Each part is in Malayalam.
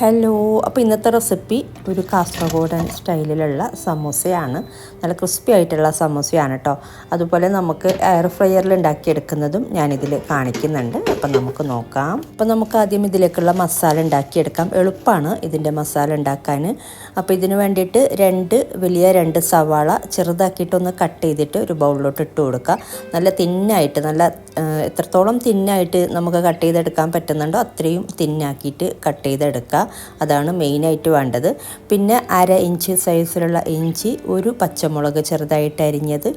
ഹലോ അപ്പോൾ ഇന്നത്തെ റെസിപ്പി ഒരു കാസർഗോഡൻ സ്റ്റൈലിലുള്ള സമോസയാണ്. നല്ല ക്രിസ്പി ആയിട്ടുള്ള സമോസയാണ് കേട്ടോ അതുപോലെ നമുക്ക് എയർ ഫ്രയറിൽ ഉണ്ടാക്കിയെടുക്കുന്നതും ഞാനിതിൽ കാണിക്കുന്നുണ്ട്. അപ്പം നമുക്ക് നോക്കാം. അപ്പം നമുക്ക് ആദ്യം ഇതിലേക്കുള്ള മസാല ഉണ്ടാക്കിയെടുക്കാം. എളുപ്പമാണ് ഇതിന്റെ മസാല ഉണ്ടാക്കാൻ അപ്പോൾ ഇതിന് വേണ്ടിയിട്ട് രണ്ട് വലിയ രണ്ട് സവാള ചെറുതാക്കിയിട്ടൊന്ന് കട്ട് ചെയ്തിട്ട് ഒരു ബൗളിലോട്ട് ഇട്ട് കൊടുക്കുക നല്ല തിന്നായിട്ട് നല്ല എത്രത്തോളം തിന്നായിട്ട് നമുക്ക് കട്ട് ചെയ്തെടുക്കാൻ പറ്റുന്നുണ്ടോ അത്രയും തിന്നാക്കിയിട്ട് കട്ട് ചെയ്തെടുക്കുക അതാണ് മെയിനായിട്ട് വേണ്ടത്. പിന്നെ അര ഇഞ്ച് സൈസിലുള്ള ഇഞ്ചി ഒരു പച്ചമുളക് ചെറുതായിട്ട് അരിഞ്ഞത്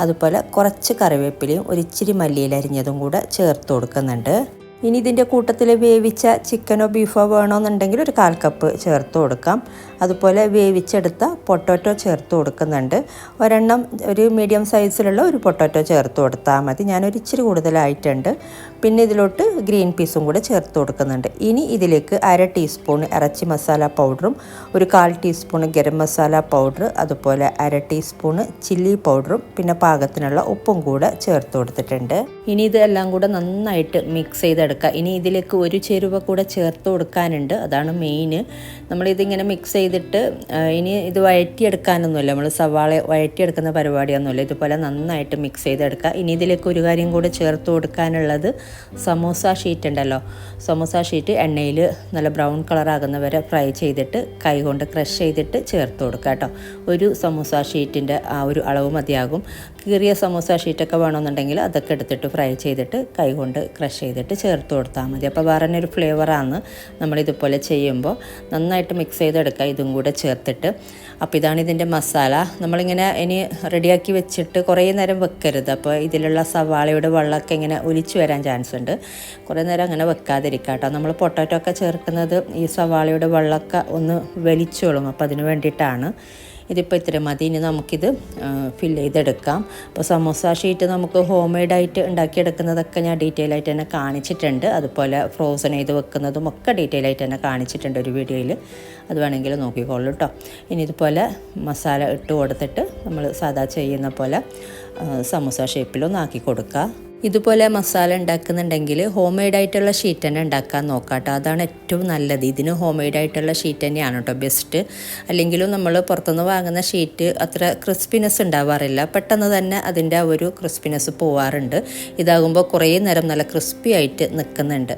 അതുപോലെ കുറച്ച് കറിവേപ്പിലയും ഒരിച്ചിരി മല്ലിയിൽ അരിഞ്ഞതും കൂടെ ചേർത്ത് കൊടുക്കുന്നുണ്ട്. ഇനി ഇതിന്റെ കൂട്ടത്തിൽ വേവിച്ച ചിക്കനോ ബീഫോ വേണമെന്നുണ്ടെങ്കിൽ ഒരു കാൽ കപ്പ് ചേർത്ത് കൊടുക്കാം. അതുപോലെ വേവിച്ചെടുത്ത പൊട്ടോറ്റോ ചേർത്ത് കൊടുക്കുന്നുണ്ട്. ഒരെണ്ണം ഒരു മീഡിയം സൈസിലുള്ള ഒരു പൊട്ടോറ്റോ ചേർത്ത് കൊടുത്താൽ മതി. ഞാനൊരു ഇച്ചിരി കൂടുതലായിട്ടുണ്ട്. പിന്നെ ഇതിലോട്ട് ഗ്രീൻ പീസും കൂടെ ചേർത്ത് കൊടുക്കുന്നുണ്ട്. ഇനി ഇതിലേക്ക് അര ടീസ്പൂൺ ഇറച്ചി മസാല പൗഡറും ഒരു കാൽ ടീസ്പൂൺ ഗരം മസാല പൗഡർ അതുപോലെ അര ടീസ്പൂൺ ചില്ലി പൗഡറും പിന്നെ പാകത്തിനുള്ള ഉപ്പും കൂടെ ചേർത്ത് കൊടുത്തിട്ടുണ്ട്. ഇനി ഇതെല്ലാം കൂടെ നന്നായിട്ട് മിക്സ് ചെയ്തെടുക്കുക ഇനി ഇതിലേക്ക് ഒരു ചേരുവ കൂടെ ചേർത്ത് കൊടുക്കാനുണ്ട്. അതാണ് മെയിൻ നമ്മളിതിങ്ങനെ മിക്സ് ചെയ്തിട്ട് ഇനി ഇത് വഴറ്റിയെടുക്കാനൊന്നുമില്ല. നമ്മൾ സവാള വഴറ്റിയെടുക്കുന്ന പരിപാടിയൊന്നുമില്ല. ഇതുപോലെ നന്നായിട്ട് മിക്സ് ചെയ്തെടുക്കുക. ഇനി ഇതിലേക്ക് ഒരു കാര്യം കൂടെ ചേർത്ത് കൊടുക്കാനുള്ളത് സമോസ ഷീറ്റ് ഉണ്ടല്ലോ. സമോസ ഷീറ്റ് എണ്ണയിൽ നല്ല ബ്രൗൺ കളറാകുന്ന വരെ ഫ്രൈ ചെയ്തിട്ട് കൈകൊണ്ട് ക്രഷ് ചെയ്തിട്ട് ചേർത്ത് കൊടുക്കുക കേട്ടോ. ഒരു സമൂസ ഷീറ്റിന്റെ ആ ഒരു അളവ് മതിയാകും. കീറിയ സമൂസ ഷീറ്റൊക്കെ വേണമെന്നുണ്ടെങ്കിൽ അതൊക്കെ എടുത്തിട്ട് ഫ്രൈ ചെയ്തിട്ട് കൈകൊണ്ട് ക്രഷ് ചെയ്തിട്ട് ചേർത്ത് കൊടുത്താൽ മതി. അപ്പോൾ വേറെ ഒരു ഫ്ലേവറാണ് നമ്മളിതുപോലെ ചെയ്യുമ്പോൾ. നന്നായിട്ട് മിക്സ് ചെയ്തെടുക്കുക ഇതും കൂടെ ചേർത്തിട്ട്. അപ്പോൾ ഇതാണ് ഇതിന്റെ മസാല. നമ്മളിങ്ങനെ ഇനി റെഡിയാക്കി വെച്ചിട്ട് കുറേ നേരം വെക്കരുത്. അപ്പോൾ ഇതിലുള്ള സവാളയുടെ വെള്ളമൊക്കെ ഇങ്ങനെ ഒലിച്ചു വരാൻ ചാൻസ് ഉണ്ട്. കുറേ നേരം അങ്ങനെ വെക്കാതിരിക്കുക കേട്ടോ. നമ്മൾ പൊട്ടാറ്റോ ഒക്കെ ചേർക്കുന്നത് ഈ സവാളയുടെ വെള്ളമൊക്കെ ഒന്ന് വലിച്ചോളും. അപ്പോൾ അതിന് വേണ്ടിയിട്ടാണ്. ഇതിപ്പോൾ ഇത്ര മതി. ഇനി നമുക്കിത് ഫില്ല് ചെയ്തെടുക്കാം. അപ്പോൾ സമോസ ഷീറ്റ് നമുക്ക് ഹോം മെയ്ഡായിട്ട് ഉണ്ടാക്കിയെടുക്കുന്നതൊക്കെ ഞാൻ ഡീറ്റെയിൽ ആയിട്ട് തന്നെ കാണിച്ചിട്ടുണ്ട്. അതുപോലെ ഫ്രോസൺ ചെയ്ത് വെക്കുന്നതും ഒക്കെ ഡീറ്റെയിൽ ആയിട്ട് തന്നെ കാണിച്ചിട്ടുണ്ട് ഒരു വീഡിയോയിൽ അത് വേണമെങ്കിൽ നോക്കിക്കോളൂ കേട്ടോ ഇനി ഇതുപോലെ മസാല ഇട്ട് കൊടുത്തിട്ട് നമ്മൾ സാധാ ചെയ്യുന്ന പോലെ സമൂസ ഷേപ്പിലൊന്ന് ആക്കി കൊടുക്കുക. ഇതുപോലെ മസാല ഉണ്ടാക്കുന്നുണ്ടെങ്കിൽ ഹോം മെയ്ഡ് ആയിട്ടുള്ള ഷീറ്റ് തന്നെ ഉണ്ടാക്കാൻ നോക്കാം കേട്ടോ അതാണ് ഏറ്റവും നല്ലത്. ഇതിന് ഹോം മെയ്ഡ് ആയിട്ടുള്ള ഷീറ്റ് തന്നെയാണ് കേട്ടോ ബെസ്റ്റ് അല്ലെങ്കിലും നമ്മൾ പുറത്തുനിന്ന് വാങ്ങുന്ന ഷീറ്റ് അത്ര ക്രിസ്പിനെസ് ഉണ്ടാവാറില്ല. പെട്ടെന്ന് തന്നെ അതിന്റെ ആ ഒരു ക്രിസ്പിനെസ് പോവാറുണ്ട്. ഇതാകുമ്പോൾ കുറേ നേരം നല്ല ക്രിസ്പി ആയിട്ട് നിൽക്കുന്നുണ്ട്.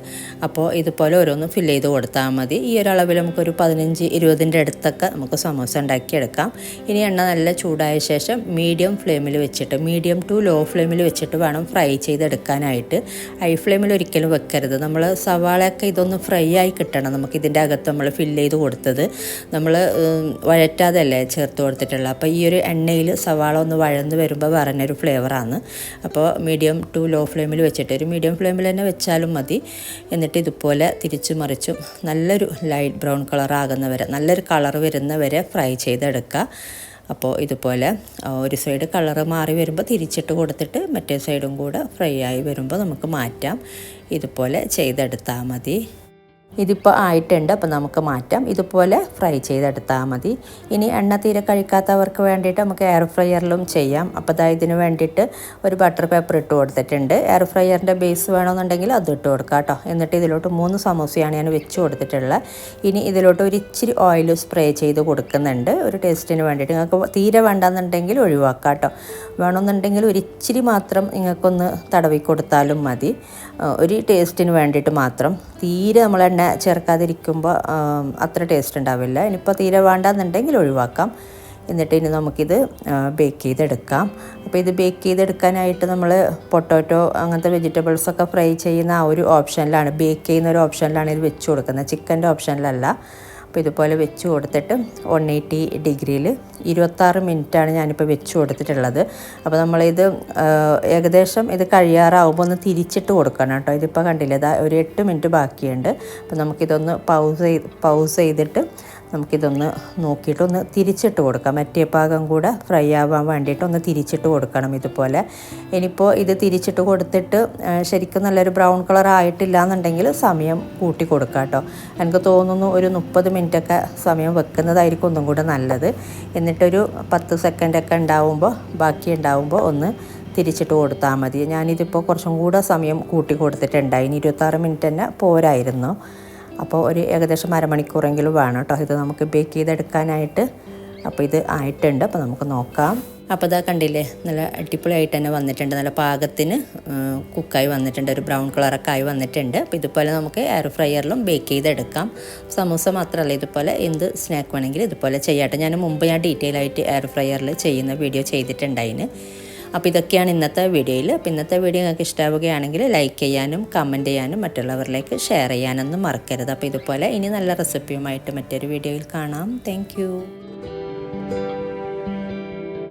അപ്പോൾ ഇതുപോലെ ഓരോന്നും ഫില്ല് ചെയ്ത് കൊടുത്താൽ മതി. ഈ ഒരളവിൽ നമുക്കൊരു പതിനഞ്ച് ഇരുപതിന്റെ അടുത്തൊക്കെ നമുക്ക് സമോസ ഉണ്ടാക്കിയെടുക്കാം. ഇനി എണ്ണ നല്ല ചൂടായ ശേഷം മീഡിയം ഫ്ലെയിമിൽ വെച്ചിട്ട് മീഡിയം ടു ലോ ഫ്ലെയിമിൽ വെച്ചിട്ട് വേണം ഫ്രൈ ചെയ്തെടുക്കാനായിട്ട്. ഹൈ ഫ്ലെയിമിൽ ഒരിക്കലും വെക്കരുത്. നമ്മൾ സവാളയൊക്കെ ഇതൊന്ന് ഫ്രൈ ആയി കിട്ടണം നമുക്ക് ഇതിന്റെ അകത്ത് നമ്മൾ ഫില്ല് ചെയ്ത് കൊടുത്തത്. നമ്മൾ വഴറ്റാതല്ലേ ചേർത്ത് കൊടുത്തിട്ടുള്ളത്. അപ്പോൾ ഈ ഒരു എണ്ണയിൽ സവാള ഒന്ന് വഴന്ന് വരുമ്പോൾ പറഞ്ഞൊരു ഫ്ലേവറാണ്. അപ്പോൾ മീഡിയം ടു ലോ ഫ്ലെയിമിൽ വെച്ചിട്ട് ഒരു മീഡിയം ഫ്ലെയിമിൽ തന്നെ വെച്ചാലും മതി. എന്നിട്ട് ഇതുപോലെ തിരിച്ചു മറിച്ചും നല്ലൊരു ലൈറ്റ് ബ്രൗൺ കളർ ആകുന്നവരെ നല്ലൊരു കളർ വരുന്ന വരെ ഫ്രൈ ചെയ്തെടുക്കുക അപ്പോൾ ഇതുപോലെ ഒരു സൈഡ് കളറ് മാറി വരുമ്പോൾ തിരിച്ചിട്ട് കൊടുത്തിട്ട് മറ്റേ സൈഡും കൂടെ ഫ്രൈ ആയി വരുമ്പോൾ നമുക്ക് മാറ്റാം. ഇതുപോലെ ചെയ്തെടുത്താൽ മതി. ഇതിപ്പോൾ ആയിട്ടുണ്ട് അപ്പോൾ നമുക്ക് മാറ്റാം. ഇതുപോലെ ഫ്രൈ ചെയ്തെടുത്താൽ മതി. ഇനി എണ്ണ തീരെ കഴിക്കാത്തവർക്ക് വേണ്ടിയിട്ട് നമുക്ക് എയർ ഫ്രയറിലും ചെയ്യാം. അപ്പോൾ അതായത് ഇതിന് വേണ്ടിയിട്ട് ഒരു ബട്ടർ പേപ്പർ ഇട്ട് കൊടുത്തിട്ടുണ്ട്. എയർ ഫ്രയറിന്റെ ബേസ് വേണമെന്നുണ്ടെങ്കിൽ അത് ഇട്ട് കൊടുക്കാം കേട്ടോ. എന്നിട്ട് ഇതിലോട്ട് മൂന്ന് സമോസയാണ് ഞാൻ വെച്ച് കൊടുത്തിട്ടുള്ളത്. ഇനി ഇതിലോട്ട് ഒരു ഇച്ചിരി ഓയിൽ സ്പ്രേ ചെയ്ത് കൊടുക്കുന്നുണ്ട്. ഒരു ടേസ്റ്റിന് വേണ്ടിയിട്ട് നിങ്ങൾക്ക് തീരെ വേണ്ടെന്നുണ്ടെങ്കിൽ ഒഴിവാക്കാം കേട്ടോ. വേണമെന്നുണ്ടെങ്കിൽ ഒരു ഇച്ചിരി മാത്രം നിങ്ങൾക്കൊന്ന് തടവി കൊടുത്താലും മതി. ഒരു ടേസ്റ്റിന് വേണ്ടിയിട്ട് മാത്രം. തീരെ നമ്മൾ എണ്ണ ചേർക്കാതിരിക്കുമ്പോൾ അത്ര ടേസ്റ്റ് ഉണ്ടാവില്ല. ഇനിയിപ്പോൾ തീരെ വേണ്ടെന്നുണ്ടെങ്കിൽ ഒഴിവാക്കാം. എന്നിട്ട് ഇനി നമുക്കിത് ബേക്ക് ചെയ്തെടുക്കാം. അപ്പോൾ ഇത് ബേക്ക് ചെയ്തെടുക്കാനായിട്ട് നമ്മൾ പൊട്ടോറ്റോ അങ്ങനത്തെ വെജിറ്റബിൾസൊക്കെ ഫ്രൈ ചെയ്യുന്ന ആ ഒരു ഓപ്ഷനിലാണ് ബേക്ക് ചെയ്യുന്ന ഒരു ഓപ്ഷനിലാണ് ഇത് വെച്ച് കൊടുക്കുന്നത്. ചിക്കന്റെ ഓപ്ഷനിലല്ല അപ്പോൾ ഇതുപോലെ വെച്ച് കൊടുത്തിട്ട് വൺ എയ്റ്റി ഡിഗ്രിയിൽ ഇരുപത്താറ് മിനിറ്റാണ് ഞാനിപ്പോൾ വെച്ച് കൊടുത്തിട്ടുള്ളത്. അപ്പോൾ നമ്മളിത് ഏകദേശം ഇത് കഴിയാറാവുമ്പോൾ ഒന്ന് തിരിച്ചിട്ട് കൊടുക്കണം കേട്ടോ. ഇതിപ്പോൾ കണ്ടില്ല ഇതാ ഒരു എട്ട് മിനിറ്റ് ബാക്കിയുണ്ട്. അപ്പോൾ നമുക്കിതൊന്ന് പൗസ് ചെയ്ത് പൗസ് ചെയ്തിട്ട് നമുക്കിതൊന്ന് നോക്കിയിട്ട് ഒന്ന് തിരിച്ചിട്ട് കൊടുക്കാം. മറ്റേ ഭാഗം കൂടെ ഫ്രൈ ആവാൻ വേണ്ടിയിട്ട് ഒന്ന് തിരിച്ചിട്ട് കൊടുക്കണം ഇതുപോലെ. ഇനിയിപ്പോൾ ഇത് തിരിച്ചിട്ട് കൊടുത്തിട്ട് ശരിക്കും നല്ലൊരു ബ്രൗൺ കളർ ആയിട്ടില്ല എന്നുണ്ടെങ്കിൽ സമയം കൂട്ടി കൊടുക്കാം കേട്ടോ. എനിക്ക് തോന്നുന്നു ഒരു മുപ്പത് മിനിറ്റൊക്കെ സമയം വെക്കുന്നതായിരിക്കും ഒന്നും കൂടെ നല്ലത്. എന്നിട്ടൊരു പത്ത് സെക്കൻഡൊക്കെ ഉണ്ടാവുമ്പോൾ ബാക്കി ഉണ്ടാവുമ്പോൾ ഒന്ന് തിരിച്ചിട്ട് കൊടുത്താൽ മതി. ഞാനിതിപ്പോൾ കുറച്ചും കൂടെ സമയം കൂട്ടി കൊടുത്തിട്ടുണ്ടായി. ഇനി ഇരുപത്താറ് മിനിറ്റ് തന്നെ പോരായിരുന്നു. അപ്പോൾ ഒരു ഏകദേശം അരമണിക്കൂറെങ്കിലും വേണം കേട്ടോ. ഇത് നമുക്ക് ബേക്ക് ചെയ്തെടുക്കാനായിട്ട്. അപ്പോൾ ഇത് ആയിട്ടുണ്ട്. അപ്പോൾ നമുക്ക് നോക്കാം. അപ്പോൾ ഇതാ കണ്ടില്ലേ നല്ല അടിപൊളിയായിട്ട് തന്നെ വന്നിട്ടുണ്ട്. നല്ല പാകത്തിന് കുക്കായി വന്നിട്ടുണ്ട്. ഒരു ബ്രൗൺ കളറൊക്കെ ആയി വന്നിട്ടുണ്ട്. അപ്പോൾ ഇതുപോലെ നമുക്ക് എയർ ഫ്രയറിലും ബേക്ക് ചെയ്തെടുക്കാം. സമൂസ മാത്രമല്ല ഇതുപോലെ എന്ത് സ്നാക്ക് വേണമെങ്കിലും ഇതുപോലെ ചെയ്യാട്ടെ ഞാൻ മുമ്പ് ഞാൻ ഡീറ്റെയിൽ ആയിട്ട് എയർ ഫ്രയറിൽ ചെയ്യുന്ന വീഡിയോ ചെയ്തിട്ടുണ്ടായിന്. അപ്പോൾ ഇതൊക്കെയാണ് ഇന്നത്തെ വീഡിയോയിൽ. അപ്പോൾ ഇന്നത്തെ വീഡിയോ നിങ്ങൾക്ക് ഇഷ്ടമാവുകയാണെങ്കിൽ ലൈക്ക് ചെയ്യാനും കമന്റ് ചെയ്യാനും മറ്റുള്ളവരിലേക്ക് ഷെയർ ചെയ്യാനൊന്നും മറക്കരുത്. അപ്പോൾ ഇതുപോലെ ഇനി നല്ല റെസിപ്പിയുമായിട്ട് മറ്റൊരു വീഡിയോയിൽ കാണാം. താങ്ക്